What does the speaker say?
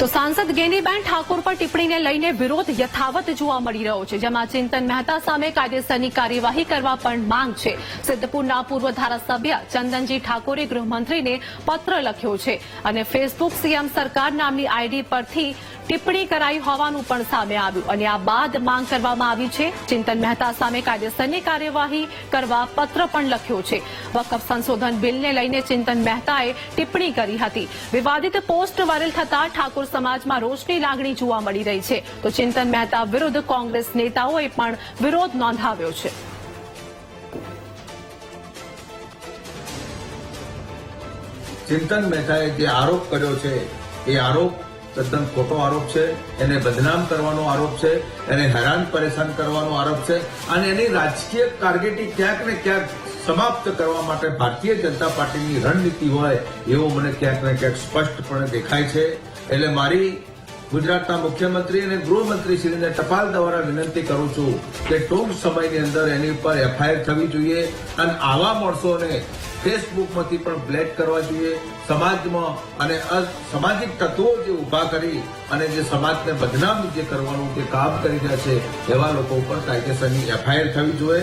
તો સાંસદ ગેનીબેન ઠાકોર પર ટિપ્પણીને લઈને વિરોધ યથાવત જોવા મળી રહ્યો છે, જેમાં ચિંતન મહેતા સામે કાયદેસરની કાર્યવાહી કરવા પણ માંગ છે. સિદ્ધપુરના પૂર્વ ધારાસભ્ય ચંદનજી ઠાકોરે ગૃહમંત્રીને પત્ર લખ્યો છે અને ફેસબુક સીએમ સરકાર નામની આઈડી પરથી ટિપ્પણી કરાઈ હોવાનું પણ સામે આવ્યું અને આ બાદ માંગ કરવામાં આવી છે. ચિંતન મહેતા સામે કાયદેસરની કાર્યવાહી કરવા પત્ર પણ લખ્યો છે. વકફ સંશોધન બિલને લઈને ચિંતન મહેતાએ ટિપ્પણી કરી હતી. વિવાદિત પોસ્ટ વાયરલ થતા ઠાકોર સમાજમાં રોષની લાગણી જોવા મળી રહી છે. તો ચિંતન મહેતા વિરુદ્ધ કોંગ્રેસ નેતાઓએ પણ વિરોધ નોંધાવ્યો છે. ચિંતન મહેતાએ જે આરોપ કર્યો છે, એ આરોપ તદ્દન ખોટો આરોપ છે, એને બદનામ કરવાનો આરોપ છે, એને હેરાન પરેશાન કરવાનો આરોપ છે અને એની રાજકીય ટાર્ગેટી ક્યાંક ને ક્યાંક સમાપ્ત કરવા માટે ભારતીય જનતા પાર્ટીની રણનીતિ હોય, એવું મને ક્યાંક ને ક્યાંક સ્પષ્ટપણે દેખાય છે. એટલે મારી ગુજરાતના મુખ્યમંત્રી અને ગૃહમંત્રી શ્રીને ટપાલ દ્વારા વિનંતી કરું છું કે ટૂંક સમયની અંદર એની ઉપર એફઆઈઆર થવી જોઈએ અને આવા માણસોને ફેસબુકમાંથી પણ બ્લેક કરવા જોઈએ. સમાજમાં અને સામાજિક તત્વો જે ઊભા કરી અને જે સમાજને બદનામ જે કરવાનું, જે કામ કરી રહ્યા છે, એવા લોકો ઉપર કાયદેસરની એફઆઈઆર થવી જોઈએ.